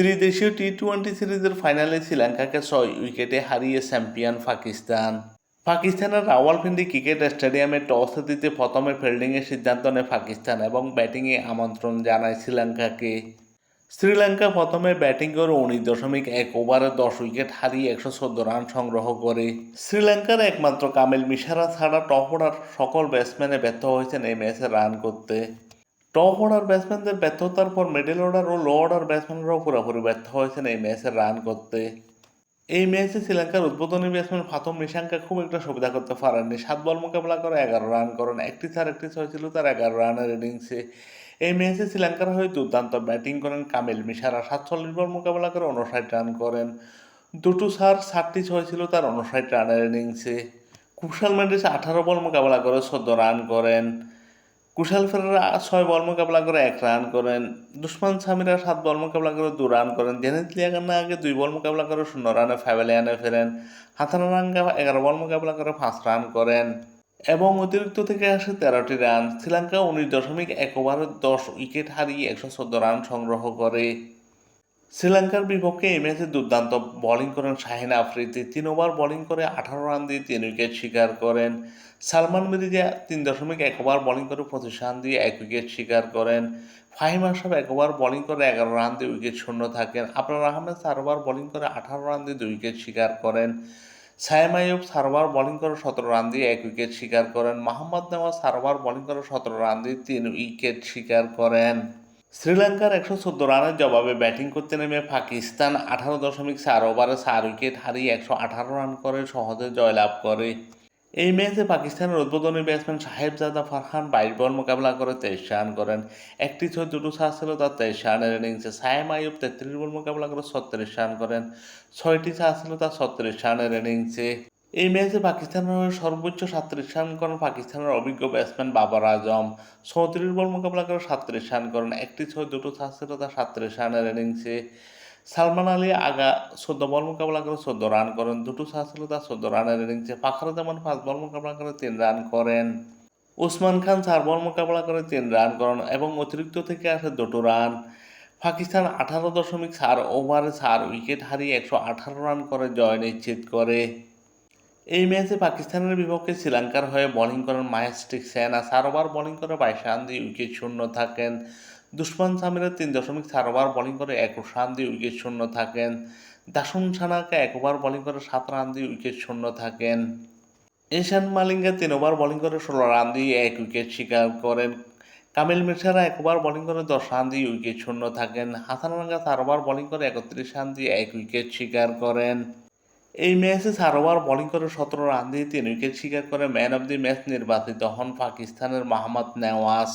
ত্রিদেশীয় T twenty সিরিজের ফাইনালে শ্রীলঙ্কাকে ছয় উইকেটে হারিয়ে চ্যাম্পিয়ন পাকিস্তান। পাকিস্তানের রাওয়ালপিন্ডি ক্রিকেট স্টেডিয়ামে টস দিতে প্রথমে ফিল্ডিংয়ের সিদ্ধান্ত নেয় পাকিস্তান এবং ব্যাটিংয়ে আমন্ত্রণ জানায় শ্রীলঙ্কাকে। শ্রীলঙ্কা প্রথমে ব্যাটিং করে উনিশ দশমিক এক ওভারে দশ উইকেট হারিয়ে একশো চোদ্দ রান সংগ্রহ করে। শ্রীলঙ্কার একমাত্র কামিল মিশারা ছাড়া টপ অর্ডার সকল ব্যাটসম্যানে ব্যর্থ হয়েছেন এই ম্যাচে রান করতে। টপ অর্ডার ব্যাটসম্যানদের ব্যর্থতার পর মিডল অর্ডার ও লো অর্ডার ব্যাটসম্যানরাও পুরোপুরি ব্যর্থ হয়েছেন এই ম্যাচে রান করতে। এই ম্যাচে শ্রীলঙ্কার উদ্বোধনী ব্যাটসম্যান ফাতম নিশাঙ্কা খুব একটা সুবিধা করতে পারেননি। সাত বল মোকাবেলা করে এগারো রান করেন। একটি চার, একটি ছয় ছিল তার এগারো রানের ইনিংসে এই ম্যাচে শ্রীলঙ্কার হয়ে দুর্দান্ত ব্যাটিং করেন কামিল মিশারা। সাতচল্লিশ বল মোকাবেলা করে উনষাট রান করেন। দুটো সার ষাটটি ছয় ছিল তার উনষাট রানের ইনিংসে কুশাল মেন্ডিস আঠারো বল মোকাবেলা করে চোদ্দ রান করেন। কুশাল ফেরারা ছয় বল মোকাবেলা করে এক রান করেন। দুশ্মান সামিরা সাত বল মোকাবেলা করে দু রান করেন। জেনেত লিয়াগান্না আগে দুই বল মোকাবেলা করে শূন্য রানে ফ্যাভেলিয়ানে ফেরেন। হাতানারাঙ্গা এগারো বল মোকাবেলা করে পাঁচ রান করেন। এবং অতিরিক্ত থেকে আসে তেরোটি রান। শ্রীলঙ্কা উনিশ দশমিক এক ওভারে দশ উইকেট হারিয়ে একশো চোদ্দ রান সংগ্রহ করে। শ্রীলঙ্কার বিপক্ষে এই ম্যাচে দুর্দান্ত বোলিং করেন শাহিন আফ্রিদি। তিন ওভার বোলিং করে আঠারো রান দিয়ে তিন উইকেট শিকার করেন। সালমান মির্জা তিন দশমিক এক ওভার বোলিং করে পঁচিশ রান দিয়ে এক উইকেট শিকার করেন। ফাহিম আশরাফ এক ওভার বোলিং করে এগারো রান দিয়ে উইকেট শূন্য থাকেন। আপনার আহমেদ চার ওভার বোলিং করে আঠারো রান দিয়ে দুই উইকেট শিকার করেন। সায়েম আইয়ুব চার ওভার বোলিং করে সতেরো রান দিয়ে এক উইকেট শিকার করেন। মোহাম্মদ নেওয়াজ চার ওভার বোলিং করে সতেরো রান দিয়ে তিন উইকেট শিকার করেন। শ্রীলঙ্কার একশো চোদ্দ রানের জবাবে ব্যাটিং করতে নেমে পাকিস্তান আঠারো দশমিক চার ওভারে চার উইকেট হারিয়ে একশো আঠারো রান করে, সহজে জয়লাভ করে। এই ম্যাচে পাকিস্তানের উদ্বোধনী ব্যাটসম্যান সাহেবজাদা ফারহান বাইশ বল মোকাবেলা করে তেইশ রান করেন। একটি ছয় দুটো ছাড় ছিল, তার তেইশ রানের ইনিংসে সায়েম আয়ুব তেত্রিশ বল মোকাবেলা করে ছত্রিশ রান করেন। ছয়টি ছাড় ছিল, তার ছত্রিশ রানের ইনিংসে। এই ম্যাচে পাকিস্তানের সর্বোচ্চ সাতত্রিশ রান করেন পাকিস্তানের অভিজ্ঞ ব্যাটসম্যান বাবর আজম। চৌত্রিশ বল মোকাবেলা করে সাতত্রিশ রান করেন। একটি ছয়, দুটো ছাড় তার সাতত্রিশ রানের ইনিংসে। সালমান আলী আগা চোদ্দ বল মোকাবেলা করে চোদ্দ রান করেন। দুটো ছাড় তার চোদ্দ রানের ইনিংসে। ফাখরুজ্জামান পাঁচ বল মোকাবেলা করে তিন রান করেন। উসমান খান চার বল মোকাবেলা করে তিন রান করেন এবং অতিরিক্ত থেকে আসে দুটো রান। পাকিস্তান আঠারো দশমিক চার ওভারে চার উইকেট হারিয়ে একশো আঠারো রান করে জয় নিশ্চিত করে। এই ম্যাচে পাকিস্তানের বিপক্ষে শ্রীলঙ্কার হয়ে বোলিং করেন মাহেস্টিক সেনা। চার ওভার বোলিং করে বাইশ রান দিয়ে উইকেট শূন্য থাকেন। দুষ্মান সামিরের তিন দশমিক চার ওভার বোলিং করে একুশ রান দিয়ে উইকেট শূন্য থাকেন। দাসুন সানাকে এক ওভার বোলিং করে সাত রান দিয়ে উইকেট শূন্য থাকেন। এশান মালিঙ্গা তিন ওভার বোলিং করে ষোলো রান দিয়ে এক উইকেট শিকার করেন। কামিল মির্জারা এক ওভার বোলিং করে দশ রান দিয়ে উইকেট শূন্য থাকেন। হাসানাঙ্গা চার ওভার বোলিং করে একত্রিশ রান দিয়ে এক উইকেট শিকার করেন। এই ম্যাচে ওভার বোলিং করে সতেরো রান দিয়ে তিন উইকেট শিকার করে ম্যান অব দি ম্যাচ নির্বাচিত হন পাকিস্তানের মাহমদ নেওয়াজ।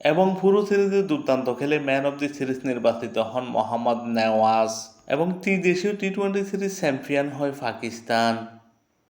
এবং পুরো সিরিজে দুর্দান্ত খেলে ম্যান অব দি সিরিজ নির্বাচিত হন মোহাম্মদ নেওয়াজ। এবং ত্রিদেশীয় টি টোয়েন্টি সিরিজ চ্যাম্পিয়ন হয় পাকিস্তান।